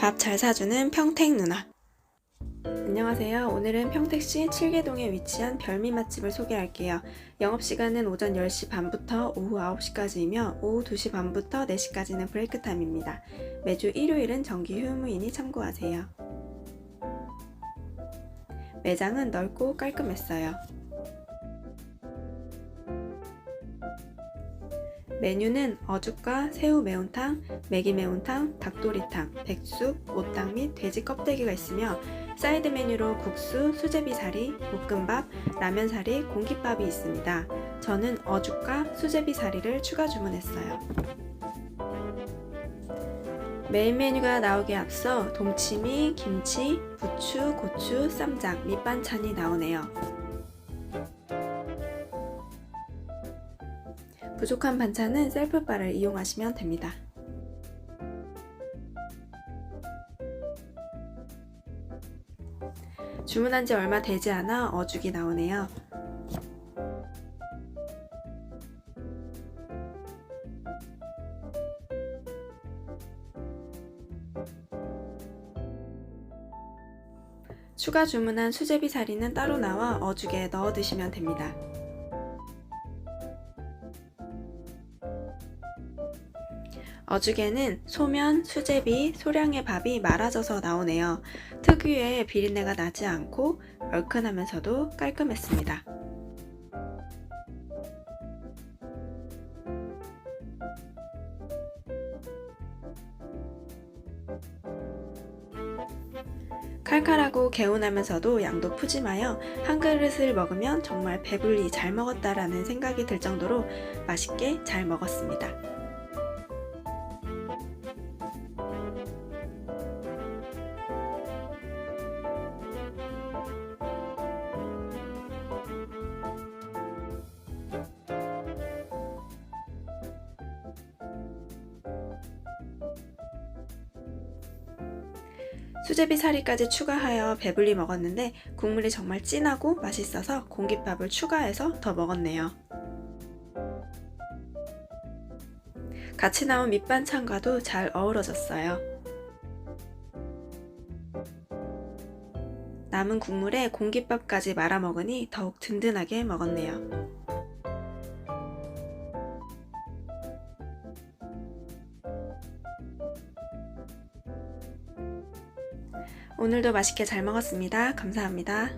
밥 잘 사주는 평택 누나. 안녕하세요. 오늘은 평택시 칠계동에 위치한 별미 맛집을 소개할게요. 영업시간은 오전 10시 반부터 오후 9시까지이며 오후 2시 반부터 4시까지는 브레이크 타임입니다. 매주 일요일은 정기 휴무이니 참고하세요. 매장은 넓고 깔끔했어요. 메뉴는 어죽과 새우 매운탕, 메기 매운탕, 닭도리탕, 백숙, 오탕 및 돼지 껍데기가 있으며 사이드 메뉴로 국수, 수제비 사리, 볶음밥, 라면 사리, 공깃밥이 있습니다. 저는 어죽과 수제비 사리를 추가 주문했어요. 메인 메뉴가 나오기에 앞서 동치미, 김치, 부추, 고추, 쌈장, 밑반찬이 나오네요. 부족한 반찬은 셀프바를 이용하시면 됩니다. 주문한 지 얼마 되지 않아 어죽이 나오네요. 추가 주문한 수제비 사리는 따로 나와 어죽에 넣어 드시면 됩니다. 어죽에는 소면, 수제비, 소량의 밥이 말아져서 나오네요. 특유의 비린내가 나지 않고 얼큰하면서도 깔끔했습니다. 칼칼하고 개운하면서도 양도 푸짐하여 한 그릇을 먹으면 정말 배불리 잘 먹었다라는 생각이 들 정도로 맛있게 잘 먹었습니다. 수제비 사리까지 추가하여 배불리 먹었는데 국물이 정말 진하고 맛있어서 공깃밥을 추가해서 더 먹었네요. 같이 나온 밑반찬과도 잘 어우러졌어요. 남은 국물에 공깃밥까지 말아 먹으니 더욱 든든하게 먹었네요. 오늘도 맛있게 잘 먹었습니다. 감사합니다.